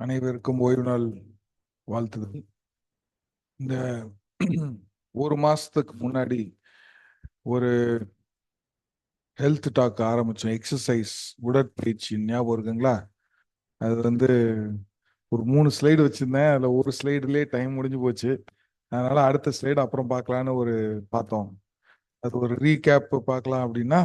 அனைவருக்கும் ஓய்வு நாள் வாழ்த்துதல் இந்த ஒரு மாசத்துக்கு முன்னாடி ஒரு ஹெல்த் டாக் ஆரம்பிச்சோம். எக்ஸசைஸ் உடற்பயிற்சி ஞாபகம் இருக்குங்களா? அது வந்து ஒரு மூணு ஸ்லைடு வச்சிருந்தேன். அதில் ஒரு ஸ்லைடுலேயே டைம் முடிஞ்சு போச்சு. அதனால அடுத்த ஸ்லைடு அப்புறம் பார்க்கலான்னு ஒரு பார்த்தோம். அது ஒரு ரீகேப் பார்க்கலாம் அப்படின்னா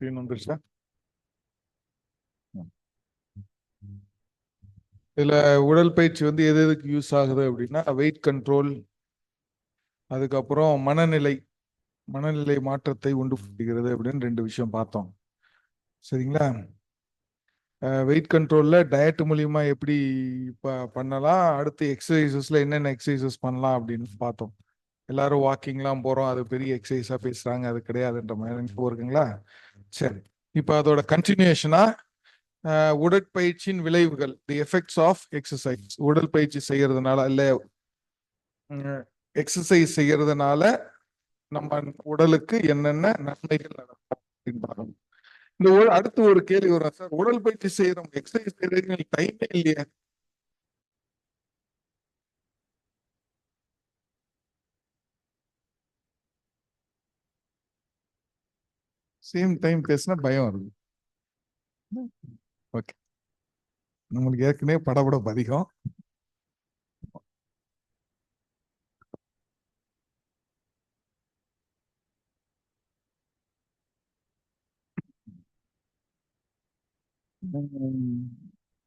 ம், screen வந்துருச்சா இதுல உடற்பயிற்சி வந்து எது எதுக்கு யூஸ் ஆகுது அப்படின்னா வெயிட் கண்ட்ரோல் அதுக்கப்புறம் மனநிலை மனநிலை மாற்றத்தை உண்டு பண்ணுகிறது அப்படின்னு ரெண்டு விஷயம் பார்த்தோம். சரிங்களா? வெயிட் கண்ட்ரோல்ல டயட் மூலியமா எப்படி இப்போ பண்ணலாம்? அடுத்து எக்ஸசைசஸில் என்னென்ன எக்ஸசைசஸ் பண்ணலாம் அப்படின்னு பார்த்தோம். எல்லாரும் வாக்கிங்லாம் போறோம். அது பெரிய எக்ஸசைஸா பேசுறாங்க. அது கிடையாதுன்ற மாதிரி நினைப்பு இருக்குங்களா சரி. இப்போ அதோட கண்டினியூஷனா உடற்பயிற்சியின் விளைவுகள் தி எஃபெக்ட்ஸ் ஆஃப் எக்ஸசைஸ் உடற்பயிற்சி செய்யறதுனால இல்ல எக்ஸசைஸ் செய்யறதுனால நம்ம உடலுக்கு என்னென்ன நன்மைகள் நடக்கும் அப்படின்னு பார்க்கணும். இந்த ஒரு அடுத்து ஒரு கேள்வி வரும் சார். உடற்பயிற்சி செய்யறோம் எக்ஸசைஸ் செய்யறதுக்கு டைமே இல்லையா. சேம் டைம் பேசினா பயம் வருது. ஓகே நம்மளுக்கு ஏற்கனவே படபடப்பு அதிகம்.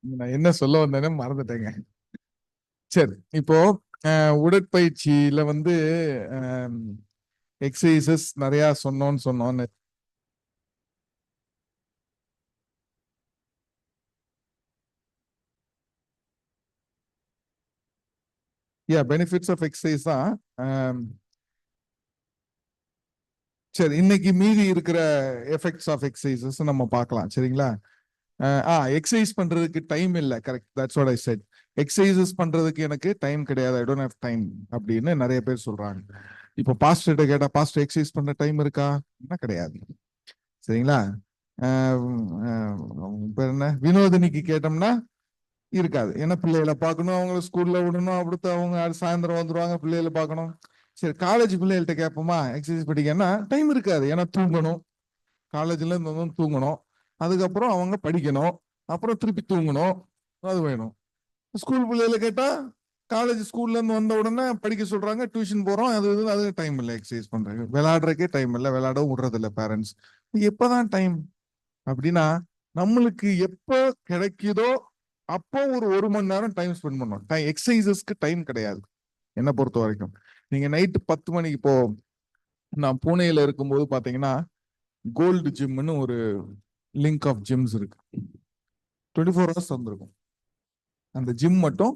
நான் என்ன சொல்ல வந்தேன்னு மறந்துட்டேங்க. சரி இப்போ உடற்பயிற்சியில வந்து எக்ஸசைசஸ் நிறைய சொன்னோம்னு சொன்னோன்னு யா பெனிஃபிட்ஸ் ஆஃப் எக்ஸசைஸ் தான். Um, சரி இன்னைக்கு மீதி இருக்கிற எஃபெக்ட்ஸ் ஆஃப் எக்ஸசைசஸ் நம்ம பார்க்கலாம் சரிங்களா? Uh, ஆ எக்ஸசைஸ் பண்றதுக்கு டைம் இல்லை correct that's what I said exercises பண்றதுக்கு எனக்கு டைம் கிடையாது. ஐ டோன்ட் ஹவ் டைம் அப்படின்னு நிறைய பேர் சொல்றாங்க. இப்போ பாஸ்டர்கிட்ட கேட்டா பாஸ்டர் எக்ஸசைஸ் பண்ண டைம் இருக்கா? என்ன கிடையாது. சரிங்களா? Um, um, இப்போ என்ன? வினோதினிக்கு கேட்டோம்னா இருக்காது. ஏன்னா பிள்ளைகளை பார்க்கணும் அவங்கள ஸ்கூல்ல விடணும் அடுத்து அவங்க சாயந்தரம் வந்துருவாங்க பிள்ளைகளை பார்க்கணும். சரி காலேஜ் பிள்ளைகள்ட்ட கேட்போமா எக்ஸசைஸ் படிக்கன்னா டைம் இருக்காது. ஏன்னா தூங்கணும். காலேஜ்ல இருந்து தூங்கணும். அதுக்கப்புறம் அவங்க படிக்கணும். அப்புறம் திருப்பி தூங்கணும். அது வேணும். ஸ்கூல் பிள்ளைகளை கேட்டா காலேஜ் ஸ்கூல்ல இருந்து வந்த உடனே படிக்க சொல்றாங்க டியூஷன் போறோம். அது இது அது டைம் இல்லை எக்ஸசைஸ் பண்றாங்க விளையாடுறக்கே டைம் இல்லை. விளையாடவும் விடுறது இல்லை பேரண்ட்ஸ் எப்பதான் டைம் அப்படின்னா நம்மளுக்கு எப்போ கிடைக்குதோ அப்போ ஒரு ஒரு மணி நேரம் டைம் ஸ்பெண்ட் பண்ணுவோம் டைம் எக்ஸசைசஸ்க்கு டைம் கிடையாது. என்னை பொறுத்த வரைக்கும்? நீங்க நைட்டு பத்து மணிக்கு இப்போ நான் பூனேல இருக்கும்போது பாத்தீங்கன்னா கோல்டு ஜிம்னு ஒரு லிங்க் ஆஃப் ஜிம்ஸ் இருக்கு. டுவெண்ட்டி ஃபோர் ஹவர்ஸ் திறந்துருக்கும் அந்த ஜிம் மட்டும்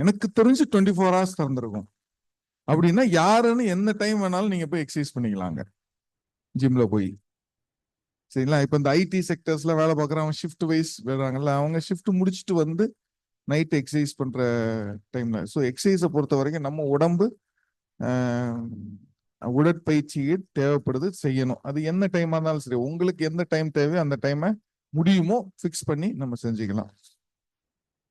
எனக்கு தெரிஞ்சு டுவெண்ட்டி ஃபோர் ஹவர்ஸ் திறந்துருக்கும் அப்படின்னா யாருன்னு எந்த டைம் வேணாலும் நீங்க போய் எக்ஸசைஸ் பண்ணிக்கலாங்க. ஜிம்ல போய். சரிங்களா? இப்போ இந்த ஐடி செக்டர்ஸ்ல வேலை பார்க்குறவங்க ஷிஃப்ட் வைஸ் வேறாங்கல்ல அவங்க ஷிஃப்ட் முடிச்சுட்டு வந்து நைட் எக்ஸசைஸ் பண்ற டைம்ல ஸோ எக்ஸசைஸை பொறுத்த வரைக்கும் நம்ம உடம்பு உடற்பயிற்சி தேவைப்படுது செய்யணும். அது என்ன டைமா இருந்தாலும் சரி உங்களுக்கு எந்த டைம் தேவையோ அந்த டைமை முடியுமோ ஃபிக்ஸ் பண்ணி நம்ம செஞ்சுக்கலாம்.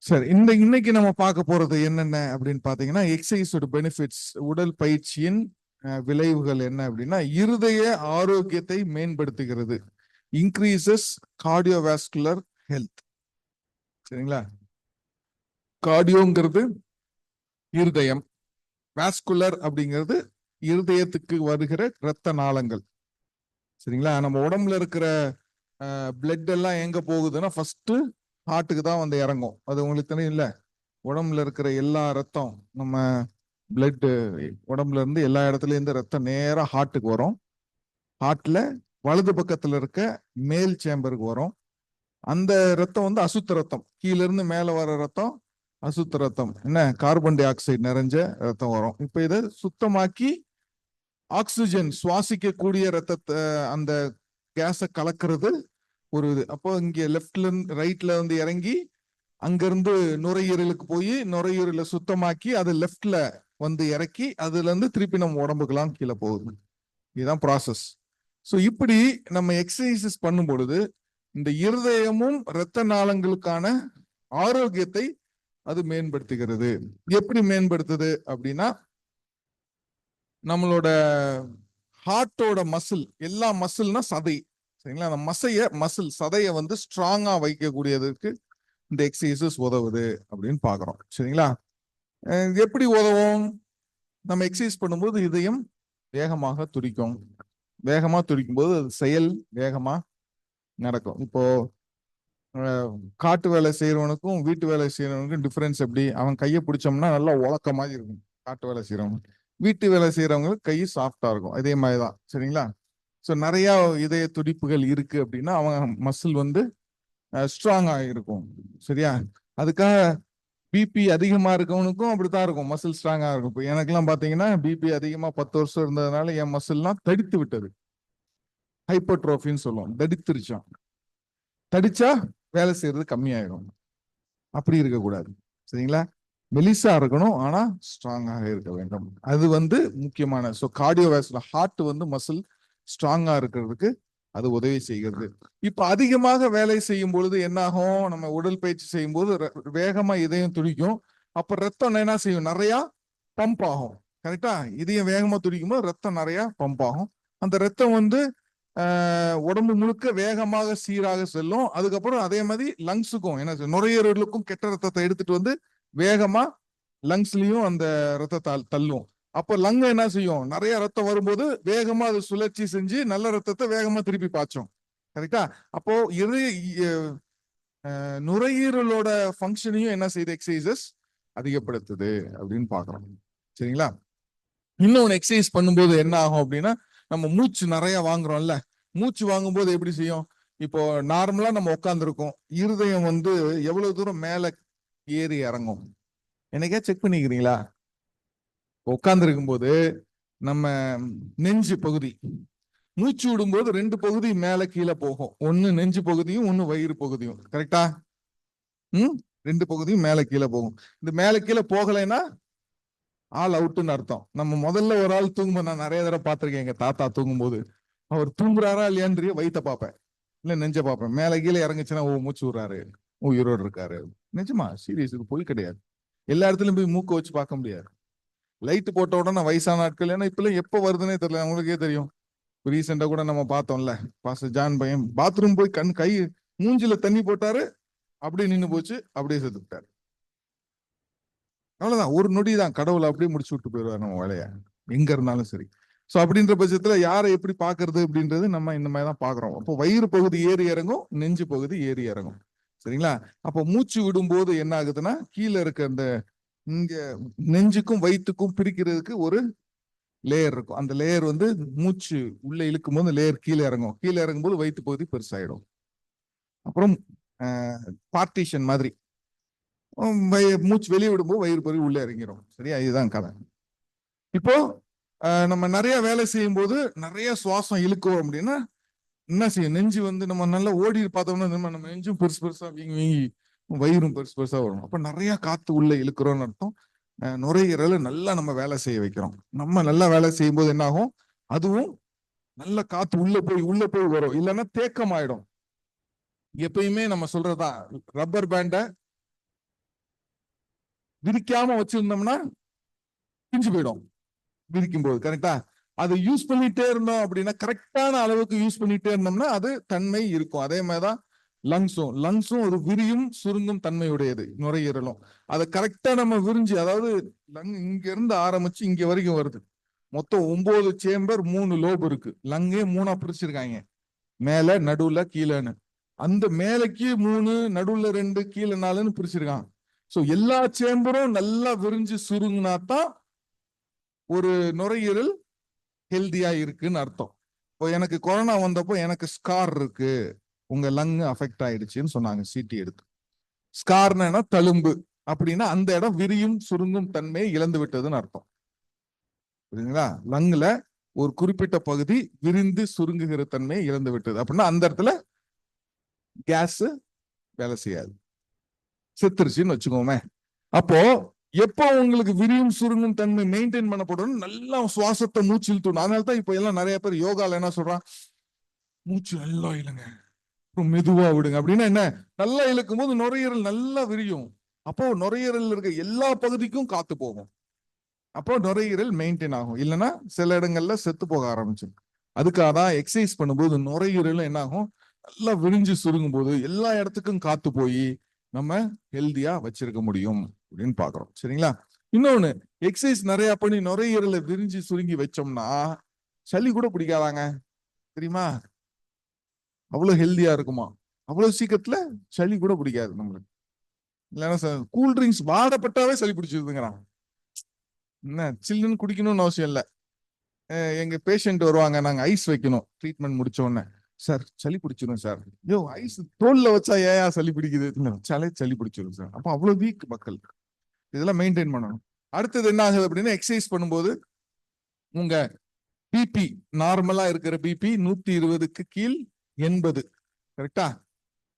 சரி இந்த இன்னைக்கு நம்ம பார்க்க போறது என்னென்ன அப்படின்னு பாத்தீங்கன்னா எக்ஸசைஸோட பெனிஃபிட்ஸ் உடல் பயிற்சியின் விளைவுகள் என்ன அப்படின்னா இருதய ஆரோக்கியத்தை மேம்படுத்துகிறது. இன்க்ரீசஸ் கார்டியோவாஸ்குலர் ஹெல்த் சரிங்களா? கார்டியோங்கிறது இருதயம். வாஸ்குலர் அப்படிங்கிறது இருதயத்துக்கு வருகிற இரத்த நாளங்கள். சரிங்களா? நம்ம உடம்புல இருக்கிற பிளட் எல்லாம் எங்க போகுதுன்னா ஃபர்ஸ்ட் ஹார்ட்டுக்கு தான் வந்து இறங்கும். அது உங்களுக்கு தெரியும் இல்ல? உடம்புல இருக்கிற எல்லா ரத்தம் நம்ம பிளட் உடம்புல இருந்து எல்லா இடத்துல இருந்து ரத்தம் நேராக ஹார்ட்டுக்கு வரும். ஹார்ட்ல வலது பக்கத்துல இருக்க மேல் சேம்பருக்கு வரும். அந்த ரத்தம் வந்து அசுத்த ரத்தம். கீழிருந்து மேலே மேல வர ரத்தம் அசுத்த ரத்தம். என்ன? கார்பன் டை ஆக்சைடு நிறைஞ்ச ரத்தம் வரும். இப்ப இதை சுத்தமாக்கி ஆக்சிஜன் சுவாசிக்கக்கூடிய ரத்தத்தை அந்த கேஸை கலக்கிறது ஒரு இது. அப்போ இங்க லெஃப்ட்ல இருந்து ரைட்ல வந்து இறங்கி அங்கிருந்து நுரையீரலுக்கு போய் நுரையீரலை சுத்தமாக்கி அது லெஃப்ட்ல வந்து இறக்கி அதுல இருந்து திருப்பி நம்ம உடம்புக்கெல்லாம் கீழே போகுது. இதுதான் ப்ராசஸ் ஸோ இப்படி நம்ம எக்ஸசைசஸ் பண்ணும் பொழுது இந்த இருதயமும் இரத்த நாளங்களுக்கான ஆரோக்கியத்தை அது மேம்படுத்துகிறது. எப்படி மேம்படுத்துது அப்படின்னா நம்மளோட ஹார்ட்டோட மசில் எல்லா மசில்னா சதை. சரிங்களா? அந்த மசைய மசில் சதையை வந்து ஸ்ட்ராங்கா வைக்கக்கூடியதற்கு இந்த எக்ஸசைசஸ் உதவுது அப்படின்னு பாக்குறோம் சரிங்களா? எப்படி உதவும்? நம்ம எக்ஸசைஸ் பண்ணும்போது இதயம் வேகமாக துடிக்கும். வேகமா துடிக்கும் போது அது செயல் வேகமா நடக்கும். இப்போ காட்டு வேலை செய்யறவனுக்கும் வீட்டு வேலை செய்யறவனுக்கும் டிஃபரன்ஸ் எப்படி? அவன் கையை பிடிச்சோம்னா நல்லா உழக்க மாதிரி இருக்கும். காட்டு வேலை செய்யறவங்க வீட்டு வேலை செய்யறவங்களுக்கு கை சாஃப்டா இருக்கும். அதே மாதிரி தான். சரிங்களா? ஸோ நிறைய இதய துடிப்புகள் இருக்கு அப்படின்னா அவங்க மசில் வந்து ஸ்ட்ராங் ஆகிருக்கும் சரியா? அதுக்காக பிபி அதிகமா இருக்கவனுக்கும் அப்படித்தான் இருக்கும். மசில் ஸ்ட்ராங்கா இருக்கும். இப்போ எனக்கெல்லாம் பாத்தீங்கன்னா பிபி அதிகமா பத்து வருஷம் இருந்ததுனால என் மசில்லாம் தடித்து விட்டது. ஹைப்பர்ட்ரோஃபின்னு சொல்லுவோம். தடித்துருச்சான் தடிச்சா வேலை செய்யறது கம்மியாயிடும் அப்படி இருக்கக்கூடாது. சரிங்களா? மெலிசா இருக்கணும். ஆனா ஸ்ட்ராங்காக இருக்க வேண்டும். அது வந்து முக்கியமான ஸோ கார்டியோவேஸ்ல ஹார்ட் வந்து மசில் ஸ்ட்ராங்கா இருக்கிறதுக்கு அது உதவி செய்கிறது. இப்ப அதிகமாக வேலை செய்யும் பொழுது என்னாகும்? நம்ம உடற்பயிற்சி செய்யும் போது ர- வேகமா இதயம் துடிக்கும். அப்ப ரத்தம் என்ன செய்யும்? நிறைய பம்ப் ஆகும். கரெக்டா இதயம் வேகமா துடிக்கும் போது ரத்தம் நிறைய பம்ப் ஆகும். அந்த ரத்தம் வந்து உடம்பு முழுக்க வேகமாக சீராக செல்லும். அதுக்கப்புறம் அதே மாதிரி லங்ஸுக்கும் என்ன நுரையீரலுக்கும் கெட்ட ரத்தத்தை எடுத்துட்டு வந்து வேகமா லங்ஸ்லயும் அந்த ரத்தத்தை தள்ளும். அப்போ லங்க என்ன செய்யும்? நிறைய ரத்தம் வரும்போது வேகமா அது சுழற்சி செஞ்சு நல்ல ரத்தத்தை வேகமா திருப்பி பாய்ச்சும். கரெக்டா அப்போ இரு நுரையீரலோட ஃபங்க்ஷனையும் என்ன செய்யுது? எக்ஸசைசஸ் அதிகப்படுத்துது அப்படின்னு பாக்குறோம் சரிங்களா? இன்னொன்னு எக்ஸசைஸ் பண்ணும்போது என்ன ஆகும் அப்படின்னா நம்ம மூச்சு நிறைய வாங்குறோம்ல. மூச்சு வாங்கும்போது எப்படி செய்யும்? இப்போ நார்மலா நம்ம உட்காந்துருக்கோம் இருதயம் வந்து எவ்வளவு தூரம் மேல ஏறி இறங்கும்? எனக்கே செக் பண்ணிக்கிறீங்களா? உட்கார்ந்துருக்கும் போது நம்ம நெஞ்சு பகுதி மூச்சு விடும்போது ரெண்டு பகுதி மேல கீழே போகும். ஒன்னு நெஞ்சு பகுதியும் ஒன்னு வயிறு பகுதியும். கரெக்டா ம்? ரெண்டு பகுதியும் மேல கீழே போகும். இந்த மேல கீழே போகலைன்னா ஆள் அவுட்டுன்னு அர்த்தம். நம்ம முதல்ல ஒரு ஆள் தூங்கும்போது நான் நிறைய தடவை பார்த்திருக்கேன் எங்க தாத்தா தூங்கும்போது. அவர் தூங்குறாரா இல்லையான்றிய வயிற்ற பார்ப்பேன். இல்ல நெஞ்ச பார்ப்பேன். மேல கீழே இறங்குச்சுன்னா ஓ மூச்சு விடுறாரு. ஓ உயிரோடு இருக்காரு. நிஜமா? சீரியஸ் இது பொய் கிடையாது. எல்லா இடத்துலயும் போய் மூக்க வச்சு பார்க்க முடியாது. லைட் போட்ட உடனே வயசான ஆட்கள் ஏன்னா இப்பெல்லாம் எப்போ வருதுன்னே தெரியல அவங்களுக்கே தெரியும். ரீசெண்டா கூட நம்ம பார்த்தோம்ல பாஸ்டர் ஜான் பையன் பாத்ரூம் போய் கண் கை மூஞ்சில தண்ணி போட்டாரு அப்படியே நின்னு போச்சு அப்படியே செத்து விட்டாரு அவ்வளவுதான். ஒரு நொடி தான். கடவுளை அப்படியே முடிச்சு விட்டு போயிடுவார் நம்ம வேலைய. எங்க இருந்தாலும் சரி. சோ அப்படின்ற பட்சத்துல யாரை எப்படி பாக்குறது அப்படின்றது நம்ம இந்த மாதிரி தான் பாக்குறோம் அப்போ வயிறு பகுதி ஏறி இறங்கும் நெஞ்சு பகுதி ஏறி இறங்கும். சரிங்களா? அப்போ மூச்சு விடும்போது என்ன ஆகுதுன்னா கீழே இருக்க அந்த இங்க நெஞ்சுக்கும் வயிற்றுக்கும் பிரிக்கிறதுக்கு ஒரு லேயர் இருக்கும். அந்த லேயர் வந்து மூச்சு உள்ள இழுக்கும் போது லேயர் கீழே இறங்கும். கீழே இறங்கும்போது வயிற்று பகுதி பெருசாயிடும். அப்புறம் பார்ட்டிஷன் மாதிரி. வய- மூச்சு வெளியே விடும்போது வயிறு பகுதி உள்ள இறங்கிடும் சரியா? இதுதான் கதை. இப்போ நம்ம நிறைய வேலை செய்யும் போது நிறைய சுவாசம் இழுக்குவோம் அப்படின்னா என்ன செய்யும்? நெஞ்சு வந்து நம்ம நல்லா ஓடி பார்த்தோம்னா நம்ம நம்ம நெஞ்சும் பெருசு பெருசா வீங்கி வீங்கி வயிறும் பெருசு பெருசா வரும். அப்ப நிறைய காத்து உள்ள இழுக்கிறோம்னு அர்த்தம். அஹ், நுரையீரலை நல்லா நம்ம வேலை செய்ய வைக்கிறோம். நம்ம நல்லா வேலை செய்யும் போது என்ன ஆகும் அதுவும் நல்ல காத்து உள்ள போய் உள்ள போய் வரும். இல்லைன்னா தேக்கம் ஆயிடும் எப்பயுமே நம்ம சொல்றதா ரப்பர் பேண்ட விரிக்காம வச்சிருந்தோம்னா பிஞ்சு போயிடும் விரிக்கும் போது கரெக்டா அதை யூஸ் பண்ணிட்டே இருந்தோம் அப்படின்னா கரெக்டான அளவுக்கு யூஸ் பண்ணிட்டே இருந்தோம்னா அது தன்மை இருக்கும். அதே மாதிரிதான் லங்ஸும் லங்ஸும் ஒரு விரியும் சுருங்கும் தன்மையுடையது நுரையீரலும். அதை கரெக்டா நம்ம விரிஞ்சு அதாவது லங் இங்க இருந்து ஆரம்பிச்சு இங்க வரைக்கும் வருது. மொத்தம் ஒன்பது சேம்பர் மூணு லோப் இருக்கு. லங்கே மூணா பிரிச்சிருக்காங்க. மேல நடுவுல கீழேன்னு. அந்த மேலக்கு மூணு நடுவுல ரெண்டு கீழே நாலுன்னு பிரிச்சிருக்கான். சோ எல்லா சேம்பரும் நல்லா விரிஞ்சு சுருங்கினா தான் ஒரு நுரையீரல் ஹெல்தியா இருக்குன்னு அர்த்தம். இப்போ எனக்கு கொரோனா வந்தப்போ எனக்கு ஸ்கார் இருக்கு. உங்க லங் அஃபெக்ட் ஆயிடுச்சுன்னு சொன்னாங்க சிடி எடுத்து. ஸ்கார்னா தழும்பு. அப்படின்னா அந்த இடம் விரியும் சுருங்கும் தன்மையை இழந்து விட்டதுன்னு அர்த்தம். புரியுதுங்களா? லங்ல ஒரு குறிப்பிட்ட பகுதி விரிந்து சுருங்குகிற தன்மையை இழந்து விட்டது. அப்படின்னா அந்த இடத்துல கேஸ் வேலை செய்யாது. செத்துருச்சுன்னு வச்சுக்கோமே. அப்போ எப்போ உங்களுக்கு விரியும் சுருங்கும் தன்மை மெயின்டைன் பண்ணப்படும் நல்லா சுவாசத்தை மூச்சு இழுத்தணும் அதனால தான் இப்போ எல்லாம் நிறைய பேர் யோகால என்ன சொல்றான் மூச்சு நல்லா இல்லைங்க மெதுவா விடுங்க. அப்படின்னா என்ன? நல்லா இழுக்கும் போது நுரையீரல் நல்லா விரியும். அப்போ நுரையீரல் இருக்க எல்லா பகுதிக்கும் காத்து போகும். அப்போ நுரையீரல் மெயின்டைன் ஆகும். இல்லைன்னா சில இடங்கள்ல செத்து போக ஆரம்பிச்சிடும் அதுக்காக தான் எக்ஸசைஸ் பண்ணும்போது நுரையீரல் என்ன ஆகும்? நல்லா விரிஞ்சு சுருங்கும் போது எல்லா இடத்துக்கும் காத்து போய் நம்ம ஹெல்தியா வச்சிருக்க முடியும் அப்படின்னு பாக்குறோம் சரிங்களா? இன்னொன்னு எக்ஸசைஸ் நிறைய பண்ணி நுரையீரலை விரிஞ்சு சுருங்கி வச்சோம்னா சளி கூட பிடிக்காதாங்க. தெரியுமா? அவ்வளவு ஹெல்தியா இருக்குமா? அவ்வளவு சீக்கிரத்துல சளி கூட பிடிக்காது நம்மளுக்கு. இல்லைன்னா கூல் ட்ரிங்க்ஸ் வாடப்பட்டாவே சளி பிடிச்சிருதுங்கிறான். என்ன சில்லுன்னு குடிக்கணும்னு அவசியம் இல்லை. எங்க பேஷண்ட் வருவாங்க நாங்க ஐஸ் வைக்கணும். ட்ரீட்மெண்ட் முடிச்ச உடனே. சார் சளி பிடிச்சிரும் சார் யோ ஐஸ் தோல்ல வச்சா ஏயா சளி பிடிக்குது? இல்ல வச்சாலே சளி பிடிச்சிரும் சார் அப்போ அவ்வளவு வீக் மக்கள். இதெல்லாம் மெயின்டைன் பண்ணணும். அடுத்தது என்ன ஆகுது அப்படின்னா எக்ஸசைஸ் பண்ணும்போது உங்க பிபி நார்மலா இருக்கிற பிபி நூத்தி இருபதுக்கு கீழ் எண்பது. கரெக்டா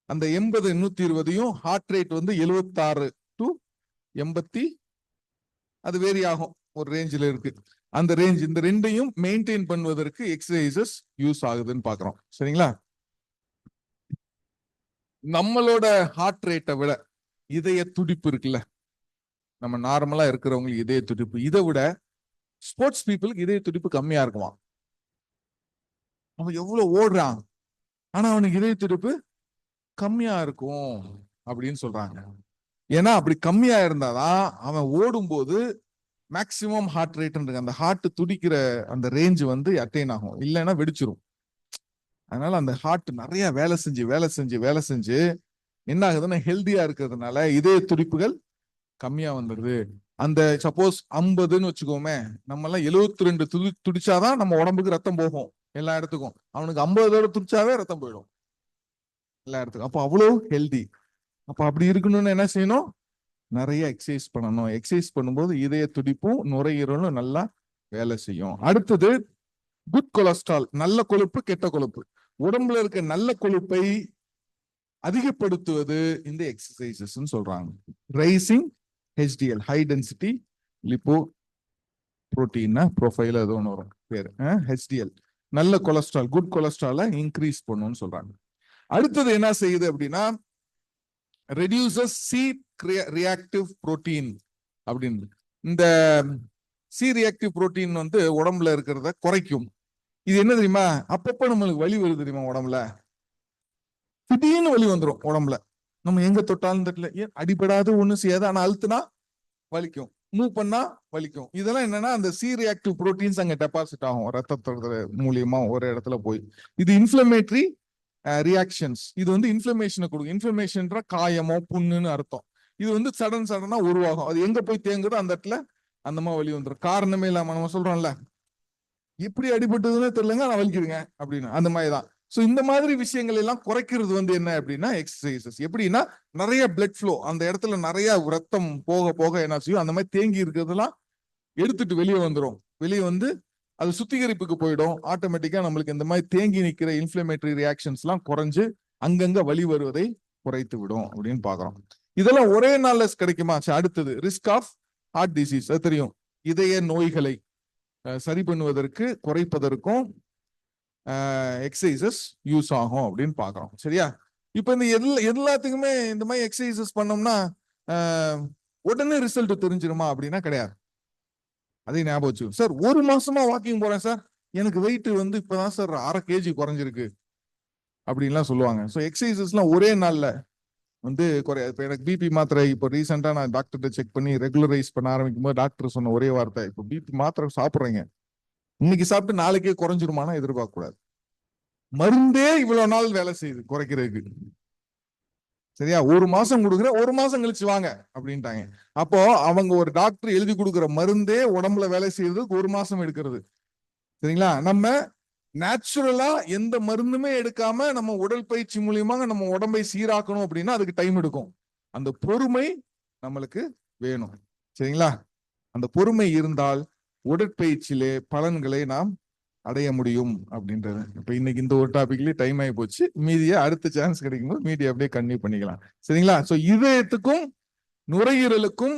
அந்த எண்பது நூத்தி இருபதையும் ஹார்ட் ரேட் வந்து எழுபத்தாறு டு எண்பத்தி அது வேரி ஆகும் ஒரு ரேஞ்சில் இருக்கு. அந்த ரேஞ்ச் இந்த ரெண்டையும் மெயின்டைன் பண்ணுவதற்கு எக்ஸசைசஸ் யூஸ் ஆகுதுன்னு பாக்குறோம் சரிங்களா? நம்மளோட ஹார்ட் ரேட்டை விட இதய துடிப்பு இருக்குல்ல? நம்ம நார்மலா இருக்கிறவங்களுக்கு இதய துடிப்பு. இதை விட ஸ்போர்ட்ஸ் பீப்புளுக்கு இதய துடிப்பு கம்மியா இருக்குமா அவன் எவ்வளவு ஓடுறான்? ஆனா அவனுக்கு இதய துடிப்பு கம்மியா இருக்கும் அப்படின்னு சொல்றாங்க. ஏன்னா அப்படி கம்மியா இருந்தாதான் அவன் ஓடும்போது மேக்சிமம் ஹார்ட் ரேட் அந்த ஹார்ட் துடிக்கிற அந்த ரேஞ்சு வந்து அட்டைன் ஆகும். இல்லைன்னா வெடிச்சிரும். அதனால அந்த ஹார்ட் நிறைய வேலை செஞ்சு வேலை செஞ்சு வேலை செஞ்சு என்ன ஆகுதுன்னா ஹெல்தியா இருக்கிறதுனால இதய துடிப்புகள் கம்மியா வந்துடுது அந்த சப்போஸ் ஐம்பதுன்னு வச்சுக்கோமே நம்ம எல்லாம் எழுபத்தி ரெண்டு துடி துடிச்சாதான் நம்ம உடம்புக்கு ரத்தம் போகும். எல்லா இடத்துக்கும். அவனுக்கு ஐம்பது தடவை துடிச்சாவே ரத்தம் போயிடும். எல்லா இடத்துக்கும். அப்போ அவ்வளோ ஹெல்தி அப்போ அப்படி இருக்கணும்னு என்ன செய்யணும்? நிறைய எக்ஸசைஸ் பண்ணணும். எக்ஸசைஸ் பண்ணும்போது இதய துடிப்பும் நுரையீரலும் நல்லா வேலை செய்யும். அடுத்தது குட் கொலஸ்ட்ரால் நல்ல கொழுப்பு கெட்ட கொழுப்பு. உடம்புல இருக்க நல்ல கொழுப்பை அதிகப்படுத்துவது இந்த எக்ஸசைசஸ் சொல்றாங்க. Rising HDL high density lipoprotein profile அது ஒன்று வரும். பேர். ஹெச்டிஎல் நல்ல கொலஸ்ட்ரால் குட் கொலஸ்ட்ரால இன்க்ரீஸ் பண்ணும்னு சொல்றாங்க. அடுத்தது என்ன செய்யுது அப்படின்னா ரெடியூசஸ் சி ரியாக்டிவ் புரோட்டீன் அப்படின்னு. இந்த சி ரியாக்டிவ் புரோட்டீன் வந்து உடம்புல இருக்கிறத குறைக்கும். இது என்ன தெரியுமா? அப்பப்ப நம்மளுக்கு வலி வருது தெரியுமா உடம்புல? திடீர்னு வலி வந்துடும் உடம்புல. நம்ம எங்க தொட்டாலும் தெரியல. ஏன்? அடிபடாது ஒண்ணும் செய்யாது. ஆனா அழுத்துனா வலிக்கும். மூவ் பண்ணா வலிக்கும். இதெல்லாம் என்னன்னா அந்த சி ரியாக்டிவ் புரோட்டீன்ஸ் அங்கே டெபாசிட் ஆகும் ரத்தத்தோட மூலியமா ஒரு இடத்துல போய். இது இன்ஃப்ளமேட்ரி ரியாக்ஷன்ஸ் இது வந்து இன்ஃபிளமேஷனை கொடுக்கும். இன்ஃபிளமேஷன்ற காயமோ புண்ணுன்னு அர்த்தம். இது வந்து சடன் சடனா உருவாகும். அது எங்க போய் தேங்குதோ அந்த இடத்துல அந்த மாதிரி வலி வந்துடும் காரணமே இல்லாம நம்ம சொல்றோம்ல எப்படி அடிபட்டதுன்னு தெரியலங்க நான் வலிக்குதுங்க அப்படின்னு. அந்த மாதிரி தான். ஸோ இந்த மாதிரி விஷயங்கள் எல்லாம் குறைக்கிறது வந்து என்ன அப்படின்னா எக்ஸசைசஸ் எப்படின்னா நிறைய பிளட் ஃப்ளோ அந்த இடத்துல நிறைய ரத்தம் போக போக என்ன செய்யும்? அந்த மாதிரி தேங்கி இருக்கிறதெல்லாம் எடுத்துட்டு வெளியே வந்துடும் வெளியே வந்து அது சுத்திகரிப்புக்கு போயிடும். ஆட்டோமேட்டிக்கா நம்மளுக்கு இந்த மாதிரி தேங்கி நிற்கிற இன்ஃபிளமேட்டரி ரியாக்ஷன்ஸ் எல்லாம் குறைஞ்சு அங்கங்க வழி வருவதை குறைத்து விடும் அப்படின்னு பாக்குறோம் இதெல்லாம் ஒரே நாள்ல கிடைக்குமா? சரி, அடுத்தது ரிஸ்க் ஆஃப் ஹார்ட் டிசீஸ் அது தெரியும். இதய நோய்களை சரி பண்ணுவதற்கு குறைப்பதற்கும் எக்ஸசைசஸ் யூஸ் ஆகும் அப்படின்னு பார்க்குறோம். சரியா? இப்போ இந்த எல்லா எல்லாத்துக்குமே இந்த மாதிரி எக்ஸசைசஸ் பண்ணோம்னா உடனே ரிசல்ட் தெரிஞ்சிருமா அப்படின்னா கிடையாது. அதே ஞாபகம் வச்சு சார் ஒரு மாசமா வாக்கிங் போறேன் சார். எனக்கு வெயிட் வந்து இப்பதான் சார் அரை கேஜி குறைஞ்சிருக்கு அப்படின்லாம் சொல்லுவாங்க. ஸோ எக்ஸசைசஸ்லாம் ஒரே நாளில் வந்து குறையாது இப்போ எனக்கு பிபி மாத்திரை இப்போ ரீசெண்டாக நான் டாக்டர்கிட்ட செக் பண்ணி ரெகுலரைஸ் பண்ண ஆரம்பிக்கும் போது டாக்டர் சொன்ன ஒரே வார்த்தை இப்போ பிபி மாத்திரை சாப்பிட்றீங்க. இன்னைக்கு சாப்பிட்டு நாளைக்கே குறைஞ்சிருமானா எதிர்பார்க்க கூடாது மருந்தே இவ்வளவு நாள் வேலை செய்யுது குறைக்கிறதுக்கு. சரியா? ஒரு மாசம் கொடுக்குற ஒரு மாசம் கழிச்சு வாங்க அப்படின்ட்டாங்க. அப்போ அவங்க ஒரு டாக்டர் எழுதி கொடுக்குற மருந்தே உடம்புல வேலை செய்யறதுக்கு ஒரு மாசம் எடுக்கிறது. சரிங்களா? நம்ம நேச்சுரலா எந்த மருந்துமே எடுக்காம நம்ம உடல் பயிற்சி மூலியமாக நம்ம உடம்பை சீராக்கணும் அப்படின்னா அதுக்கு டைம் எடுக்கும். அந்த பொறுமை நம்மளுக்கு வேணும். சரிங்களா? அந்த பொறுமை இருந்தால் உடற்பயிற்சியிலே பலன்களை நாம் அடைய முடியும் அப்படின்றது. இப்ப இன்னைக்கு இந்த ஒரு டாபிக்லயே டைம் ஆகி போச்சு. மீதியை அடுத்த சான்ஸ் கிடைக்கும்போது மீதி அப்படியே கன்னியூ பண்ணிக்கலாம். சரிங்களா? ஸோ இதயத்துக்கும் நுரையீரலுக்கும்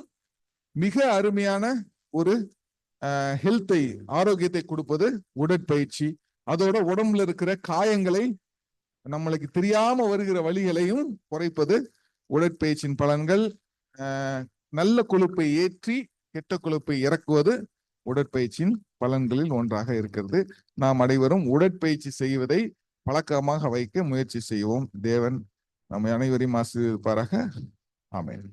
மிக அருமையான ஒரு ஹெல்த்தை ஆரோக்கியத்தை கொடுப்பது உடற்பயிற்சி. அதோட உடம்புல இருக்கிற காயங்களை நம்மளுக்கு தெரியாம வருகிற வழிகளையும் குறைப்பது உடற்பயிற்சியின் பலன்கள். நல்ல கொழுப்பை ஏற்றி கெட்ட கொழுப்பை இறக்குவது உடற்பயிற்சியின் பலன்களில் ஒன்றாக இருக்கிறது. நாம் அனைவரும் உடற்பயிற்சி செய்வதை பழக்கமாக வைக்க முயற்சி செய்வோம். தேவன் நம்மை அனைவரையும் ஆசீர்வதிப்பாராக. ஆமென்.